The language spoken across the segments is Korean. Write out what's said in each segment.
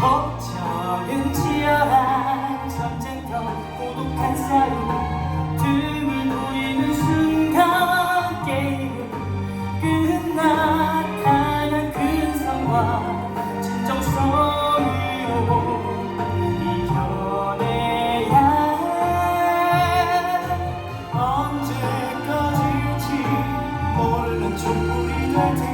법적은 치열한 전쟁터 고독한 사이. 등이 보이는 순간 게임은 끝나 다양한 근성과 진정성으로 이겨내야 언제까지일지? 모르는 촛불이 될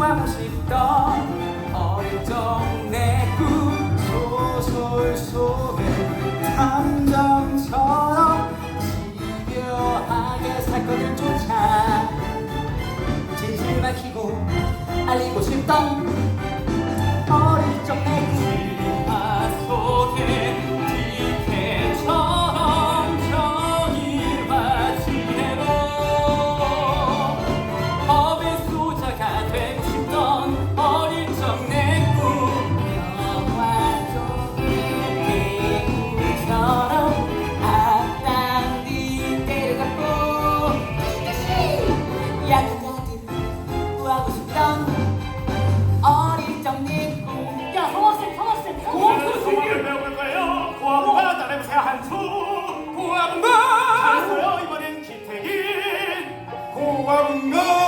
하고 싶던 어릴 적내 꿈, 소설 속에 탐정처럼 집요하게 사건을 쫓아 진실 밝히고 알리고 싶던 어릴 적내 꿈. para